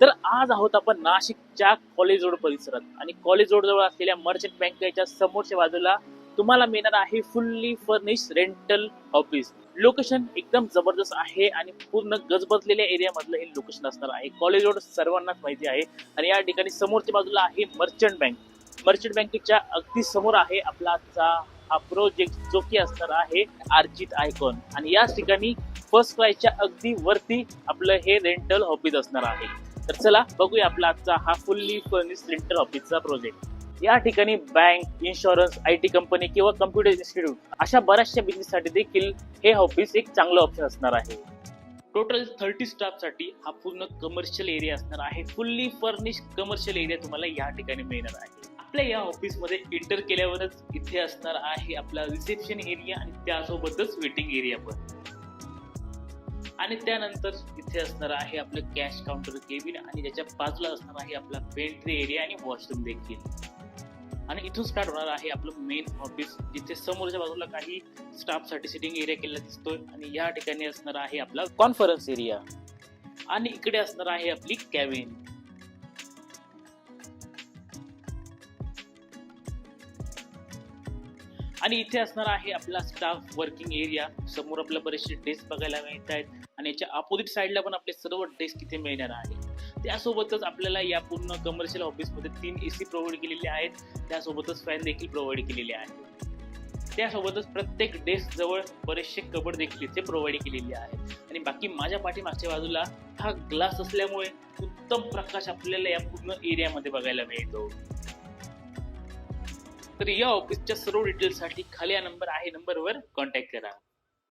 तर आज आहोत आपण नाशिकच्या कॉलेज रोड परिसरात. आणि कॉलेज रोड जवळ असलेल्या मर्चंट बँकेच्या समोरच्या बाजूला तुम्हाला मिळणार आहे fully furnish rental office location एकदम जबरदस्त आहे आणि पूर्ण गजबजलेल्या एरिया मधलं हे लोकेशन असणार आहे. कॉलेज रोड सर्वांनाच माहिती आहे. आणि या ठिकाणी समोरच्या बाजूला आहे मर्चंट बँक मर्चंट बँकेच्या अगदी समोर आहे आपला आजचा हा प्रोजेक्ट जो की असणार आहे आर्चित आयकॉन आणि याच ठिकाणी फर्स्ट क्लासच्या अगदी वरती आपलं हे रेंटल ऑफिस असणार आहे. तर चला बघूया आपला आजचा हा फुल्ली फर्निश रेंटल ऑफिसचा प्रोजेक्ट या ठिकाणी bank insurance I T company किंवा कम्प्युटर इन्स्टिट्यूट अशा बऱ्याचशा बिझनेससाठी देखील हे ऑफिस एक चांगलं ऑप्शन असणार आहे. टोटल थर्टी स्टाफसाठी हा पूर्ण कमर्शियल एरिया असणार आहे. फुल्ली फर्निश कमर्शियल एरिया तुम्हाला या ठिकाणी मिळणार आहे. आपल्या या ऑफिसमध्ये एंटर केल्यावरच इथे असणार आहे आपला रिसेप्शन एरिया आणि त्यासोबतच वेटिंग एरिया पण. आणि त्यानंतर इथे असणार आहे आपलं कॅश काउंटर केबिन आणि त्याच्या बाजूला असणार आहे आपला पेंट्री एरिया आणि वॉशरूम देखील. आणि इथून स्टार्ट होणार आहे आपलं मेन ऑफिस जिथे समोरच्या बाजूला काही स्टाफसाठी सिटिंग एरिया केलेला दिसतोय आणि या ठिकाणी असणार आहे आपला कॉन्फरन्स एरिया आणि इकडे असणार आहे आपली कॅबिन आणि इथे असणार आहे आपला स्टाफ वर्किंग एरिया समोर आपल्या बरेचसे डेस्क बघायला मिळत आहेत. आणि याच्या अपोजिट साईडला पण आपले सर्व डेस्क इथे मिळणार आहे त्यासोबतच आपल्याला या पूर्ण कमर्शियल ऑफिसमध्ये तीन ए सी प्रोव्हाइड केलेले आहेत. त्यासोबतच फॅन देखील प्रोव्हाइड केलेले आहेत. त्यासोबतच प्रत्येक डेस्क जवळ बरेचसे कबड देखील इथे प्रोव्हाइड केलेले आहेत. आणि बाकी माझ्या पाठीमागच्या बाजूला हा ग्लास असल्यामुळे उत्तम प्रकाश आपल्याला या पूर्ण एरियामध्ये बघायला मिळतो. तर या ऑफिसच्या सर्व डिटेल्ससाठी खाली या नंबर आहे नंबरवर कॉन्टॅक्ट करा.